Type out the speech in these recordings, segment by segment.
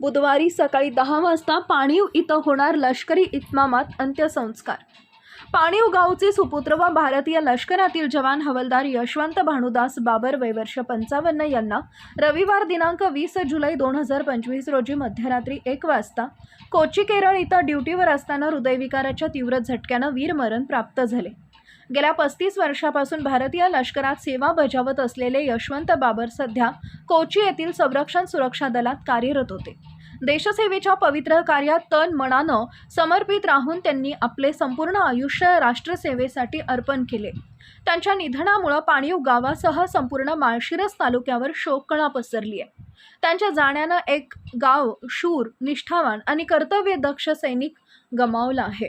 बुधवारी सकाळी दहा वाजता पाणीव इथं होणार लष्करी इतमामात अंत्यसंस्कार. पाणीव गावचे सुपुत्र व भारतीय लष्करातील जवान हवलदार यशवंत भानुदास बाबर वयवर्ष पंचावन्न यांना रविवार दिनांक वीस जुलै दोन हजार पंचवीस रोजी मध्यरात्री एक वाजता कोची केरळ इथं ड्युटीवर असताना हृदयविकाराच्या तीव्र झटक्यानं वीरमरण प्राप्त झाले. गेल्या पस्तीस वर्षापासून भारतीय लष्करात सेवा बजावत असलेले यशवंत बाबर सध्या कोची येथील संरक्षण सुरक्षा दलात कार्यरत होते. देशसेवेच्या पवित्र कार्यात तन मनानं समर्पित राहून त्यांनी आपले संपूर्ण आयुष्य राष्ट्रसेवेसाठी अर्पण केले. त्यांच्या निधनामुळं पाणीव गावासह संपूर्ण माळशिरस तालुक्यावर शोककळा पसरली आहे त्यांच्या जाण्यानं एक गाव शूर निष्ठावान आणि कर्तव्यदक्ष सैनिक गमावला आहे.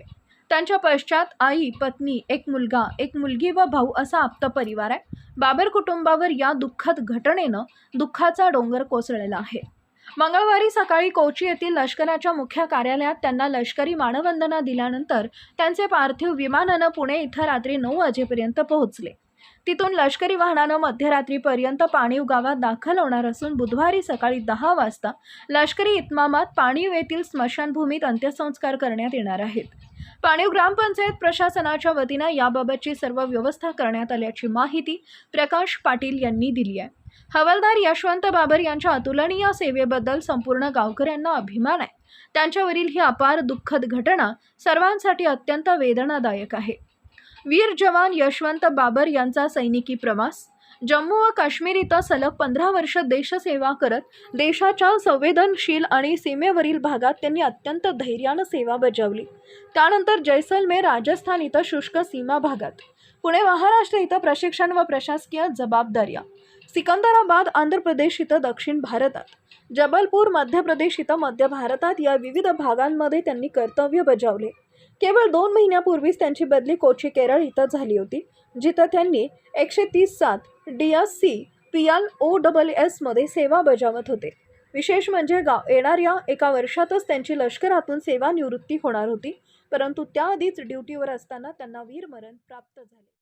त्यांच्या पश्चात आई पत्नी एक मुलगा एक मुलगी व भाऊ असा आप्त परिवार आहे. बाबर कुटुंबावर या दुःखद घटनेनं दुःखाचा डोंगर कोसळलेला आहे. मंगळवारी सकाळी कोची येथील लष्कराच्या मुख्य कार्यालयात त्यांना लष्करी मानवंदना दिल्यानंतर त्यांचे पार्थिव विमानानं पुणे इथं रात्री नऊ वाजेपर्यंत पोहोचले. तिथून लष्करी वाहनानं मध्यरात्रीपर्यंत पाणीव गावात दाखल होणार असून बुधवारी सकाळी दहा वाजता लष्करी इतमामात पाणीव येथील स्मशानभूमीत अंत्यसंस्कार करण्यात येणार आहेत. पाणीव ग्रामपंचायत प्रशासनाच्या वतीनं याबाबतची सर्व व्यवस्था करण्यात आल्याची माहिती प्रकाश पाटील यांनी दिली आहे. हवालदार यशवंत बाबर यांच्या अतुलनीय सेवेबद्दल संपूर्ण गावकऱ्यांना अभिमान आहे. त्यांच्यावरील ही अपार दुःखद घटना सर्वांसाठी अत्यंत वेदनादायक आहे. वीर जवान यशवंत बाबर यांचा सैनिकी प्रवास जम्मू व काश्मीर इथं सलग पंधरा वर्ष देशसेवा करत देशाच्या संवेदनशील आणि सीमेवरील भागात त्यांनी अत्यंत धैर्यानं सेवा बजावली. त्यानंतर जैसलमेर राजस्थान इथं शुष्क सीमा भागात. पुणे महाराष्ट्र इथं प्रशिक्षण व प्रशासकीय जबाबदाऱ्या. सिकंदराबाद आंध्र प्रदेश इथं दक्षिण भारतात. जबलपूर मध्य प्रदेश इथं मध्य भारतात या विविध भागांमध्ये त्यांनी कर्तव्य बजावले. केवळ दोन महिन्यापूर्वीच त्यांची बदली कोची केरळ इथं झाली होती जिथं त्यांनी एकशे तीस सात D S C P L O double एसमध्ये सेवा बजावत होते. विशेष म्हणजे गाव येणाऱ्या एका वर्षातच त्यांची लष्करातून सेवानिवृत्ती होणार होती परंतु त्याआधीच ड्युटीवर असताना त्यांना वीरमरण प्राप्त झाले.